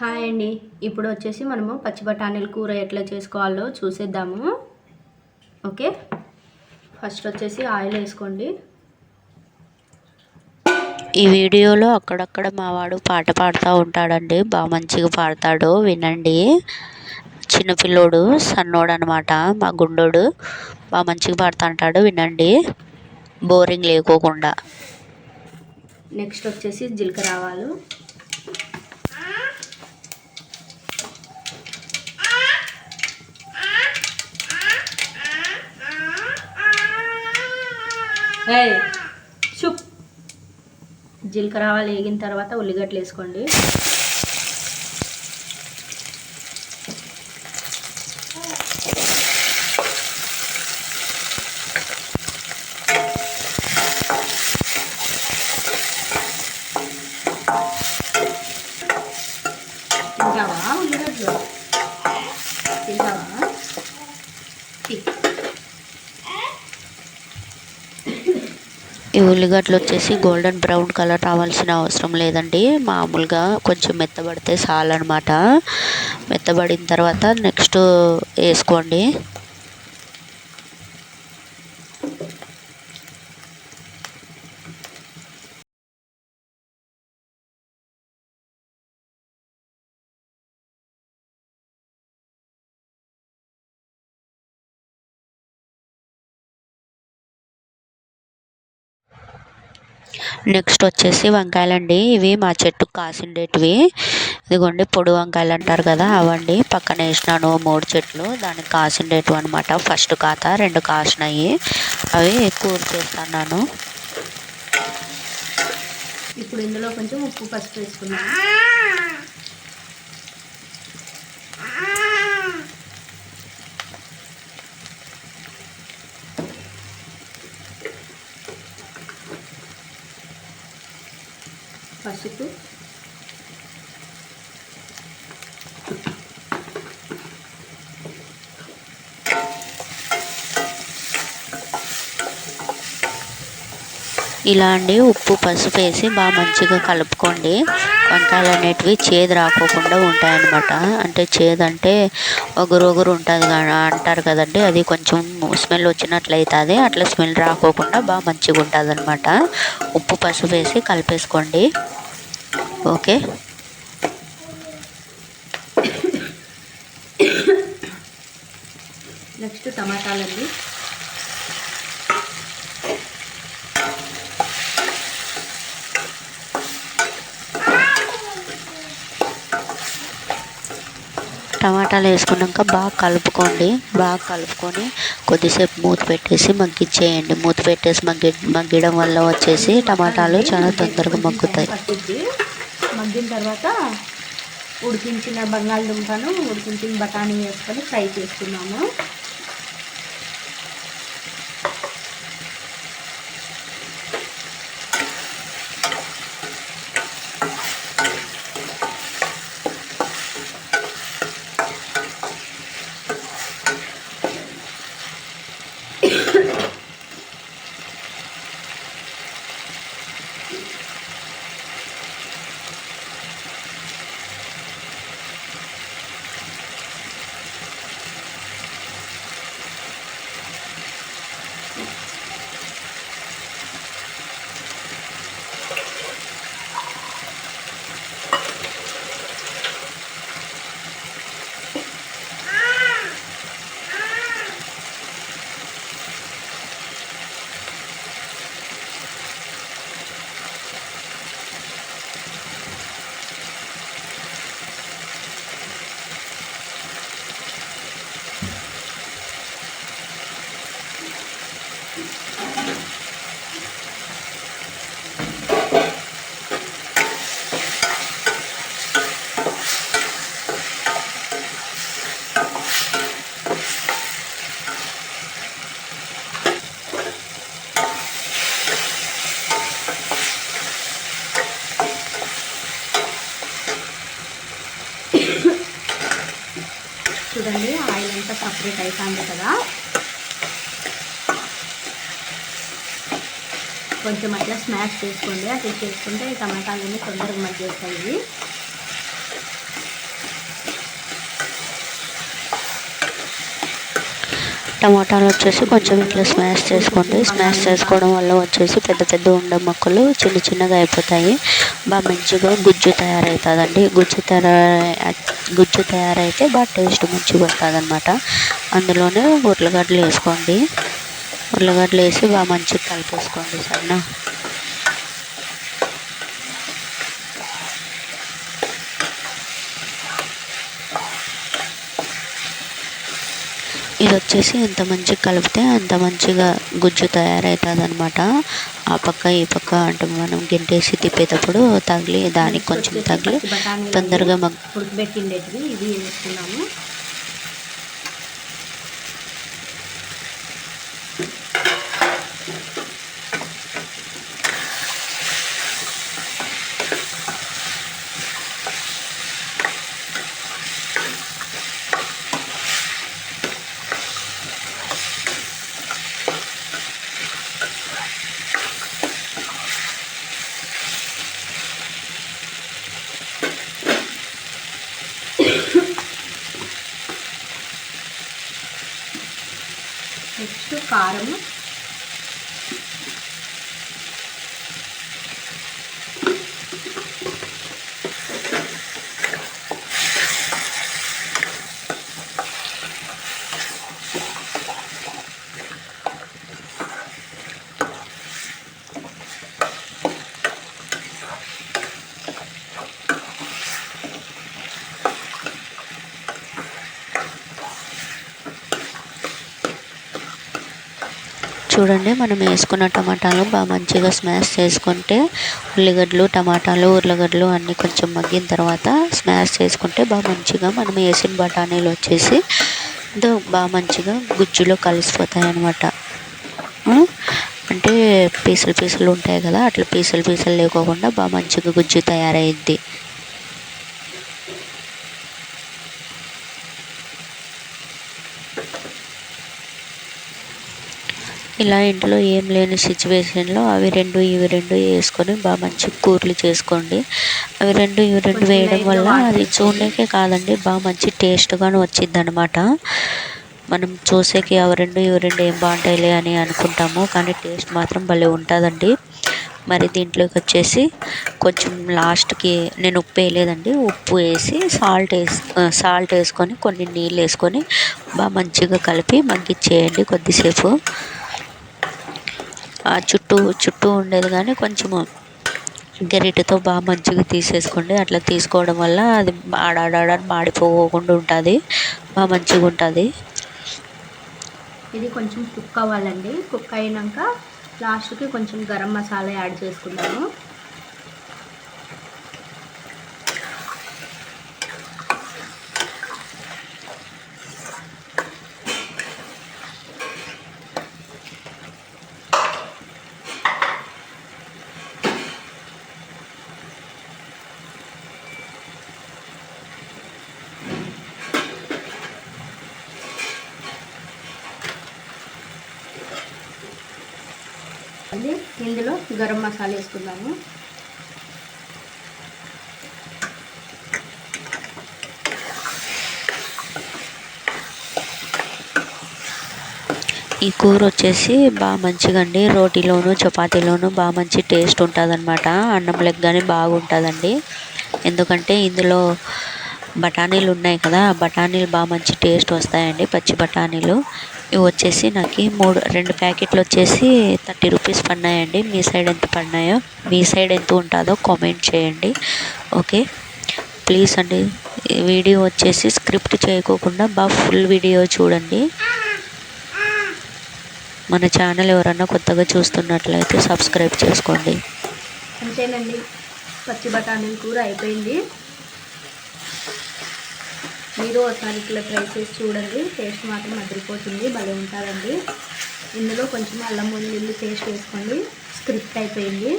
Hi అండి. ఇప్పుడు వచ్చేసి మనము పచ్చి బఠానీల కూర ఎట్లా చేసుకోవాలో చూసేద్దాము. ఓకే? ఫస్ట్ వచ్చేసి ఆయిల్ వేసుకోండి. ఈ వీడియోలో అక్కడక్కడ మా వాడు పాట పాడుతూ ఉంటాడండి. బాగా మంచిగా పాడతాడు. వినండి. చిన్నపిల్లోడు సన్నోడు అనమాట మా గుండోడు బాగా మంచిగా పాడుతూ ఉంటాడు. వినండి. బోరింగ్ లేకోకుండా. నెక్స్ట్ వచ్చేసి జీలకర్ర ఆవాలు. షుప్ జీలకర్ర ఆవాలు వేగిన తర్వాత ఉల్లిగడ్డలు వేసుకోండి. ఇంకా ఉల్లిగడ్డలు? ఈ ఉల్లిగడ్డలు వచ్చేసి గోల్డెన్ బ్రౌన్ కలర్ రావాల్సిన అవసరం లేదండి. మామూలుగా కొంచెం మెత్తబడితే చాలన్నమాట. మెత్తబడిన తర్వాత నెక్స్ట్ వేసుకోండి. నెక్స్ట్ వచ్చేసి వంకాయలండి. ఇవి మా చెట్టు కాసిండేటివి. ఇదిగోండి పొడి వంకాయలు అంటారు కదా అవండి. పక్కన వేసినాను మూడు చెట్లు. దానికి కాసిండేటివి అనమాట ఫస్ట్ కాత రెండు కాసినాయి. అవి కూర చేస్తున్నాను. ఇప్పుడు ఇందులో కొంచెం ఉప్పు పసుపు వేసుకున్నాను పసుపు. ఇలా అండి ఉప్పు పసుపు వేసి బాగా మంచిగా కలుపుకోండి. వంకాయలు అనేటివి చేదు రాకోకుండా ఉంటాయన్నమాట. అంటే చేదు అంటే ఒగురు ఒగురు ఉంటుంది అంటారు కదండి. అది కొంచెం స్మెల్ వచ్చినట్లయితుంది. అట్లా స్మెల్ రాకోకుండా బాగా మంచిగా ఉంటుంది అనమాట ఉప్పు పసుపు వేసి కలిపేసుకోండి. ఓకే? నెక్స్ట్ టమాటాలండి. టమాటాలు వేసుకున్నాక బాగా కలుపుకోండి. బాగా కలుపుకొని కొద్దిసేపు మూత పెట్టేసి మగ్గిచ్చేయండి మూత పెట్టేసి మగ్గి మగ్గడం వల్ల వచ్చేసి టమాటాలు చాలా తొందరగా మగ్గుతాయి. మగ్గిన తర్వాత ఉడికించిన బంగాళదుంపను ఉడికించిన బఠానీ వేసుకొని ఫ్రై చేసుకున్నాము చూడండి ఆయిల్ అంతా సపరేట్ అవుతుంది కదా. కొంచెం అట్లా స్మాష్ చేసుకోండి. అట్లా చేసుకుంటే ఈ టమాటాలన్నీ తొందరగా మగ్గేస్తాయి. టమాటాలు వచ్చేసి కొంచెం ఇట్లా స్మాష్ చేసుకోండి. స్మాష్ చేసుకోవడం వల్ల వచ్చేసి పెద్ద పెద్ద ఉండ మొక్కలు చిన్న చిన్నగా అయిపోతాయి. బాగా మంచిగా గుజ్జు తయారవుతుందండి. గుజ్జు తయారై గుజ్జు తయారైతే బాగా టేస్ట్ మంచిగా వస్తుంది అనమాట అందులోనే ఉర్లగడ్డలు వేసుకోండి. ఉర్లగడ్డలు వేసి బాగా మంచిగా కలిపేసుకోండి సరేనా? ఇది వచ్చేసి ఎంత మంచిగా కలిపితే అంత మంచిగా గుజ్జు తయారవుతుంది అనమాట ఆ పక్క ఈ పక్క అంటే మనం గింటేసి తిప్పేటప్పుడు తగిలి దానికి కొంచెం తగిలి తొందరగా మగ్ ఉడకబెట్టిండేటివి ఇది వేసుకున్నాము. కారము చూడండి మనం వేసుకున్న టమాటాలు బాగా మంచిగా స్మాష్ చేసుకుంటే ఉల్లిగడ్డలు టమాటాలు ఉర్లగడ్డలు అన్నీ కొంచెం మగ్గిన తర్వాత స్మాష్ చేసుకుంటే బాగా మంచిగా మనం వేసిన బఠానీలు వచ్చేసి బాగా మంచిగా గుజ్జులో కలిసిపోతాయి అన్నమాట అంటే పీసులు పీసులు ఉంటాయి కదా అట్లా పీసులు పీసులు లేకోకుండా బాగా మంచిగా గుజ్జు తయారైద్ది. ఇలా ఇంట్లో ఏం లేని సిచ్యువేషన్లో అవి రెండు ఇవి రెండు వేసుకొని బాగా మంచి కూరలు చేసుకోండి. అవి రెండు ఇవి రెండు వేయడం వల్ల అది. చూడడానికే కాదండి బాగా మంచి టేస్ట్గాను వచ్చింది అనమాట మనం చూసేకి అవి రెండు ఇవి రెండు ఏం బాగుంటాయిలే అని అనుకుంటాము కానీ టేస్ట్ మాత్రం భలే ఉంటుందండి. మరి దీంట్లోకి వచ్చేసి కొంచెం లాస్ట్కి నేను ఉప్పు వేయలేదండి ఉప్పు వేసి సాల్ట్ వేసి సాల్ట్ వేసుకొని కొన్ని నీళ్ళు వేసుకొని బాగా మంచిగా కలిపి మగ్గిచ్చేయండి కొద్దిసేపు. చుట్టూ చుట్టూ ఉండేది కానీ కొంచెము గరిటెతో బాగా మంచిగా తీసేసుకోండి అట్లా తీసుకోవడం వల్ల అది ఆడాడాడ మాడిపోకుండా ఉంటుంది బాగా మంచిగా ఉంటుంది. ఇది కొంచెం కుక్ అవ్వాలండి. కుక్ అయినాక లాస్ట్కి కొంచెం గరం మసాలా యాడ్ చేసుకుందాము. ఇందులో గరం మసాలా వేసుకుందాము. ఈ కూర వచ్చేసి బాగా మంచిగా అండి. రోటీలోను చపాతీలోను బాగా మంచి టేస్ట్ ఉంటుంది అనమాట అన్నం లెగ్గానే కానీ బాగుంటుందండి. ఎందుకంటే ఇందులో బఠానీలు ఉన్నాయి కదా బఠానీలు బాగా మంచి టేస్ట్ వస్తాయండి పచ్చి బఠానీలు. ఇవి వచ్చేసి నాకు మూడు రెండు ప్యాకెట్లు వచ్చేసి థర్టీ రూపీస్ పడినాయండి మీ సైడ్ ఎంత పడినాయో మీ సైడ్ ఎంత ఉంటుందో కామెంట్ చేయండి. ఓకే? ప్లీజ్ అండి వీడియో వచ్చేసి స్క్రిప్ట్ చేయకోకుండా బాగా ఫుల్ వీడియో చూడండి. మన ఛానల్ ఎవరన్నా కొత్తగా చూస్తున్నట్లయితే సబ్స్క్రైబ్ చేసుకోండి. అంతేనండి. పచ్చి బఠానీ కూర అయిపోయింది. మీరు ఒకసారి ఇట్లా ట్రై చేసి చూడండి. టేస్ట్ మాత్రం అదిరిపోతుంది. భలే ఉంటుందండి. ఇందులో కొంచెం అల్లం వెల్లుల్లి పేస్ట్ వేసుకోండి. స్క్రిప్ట్ అయిపోయింది.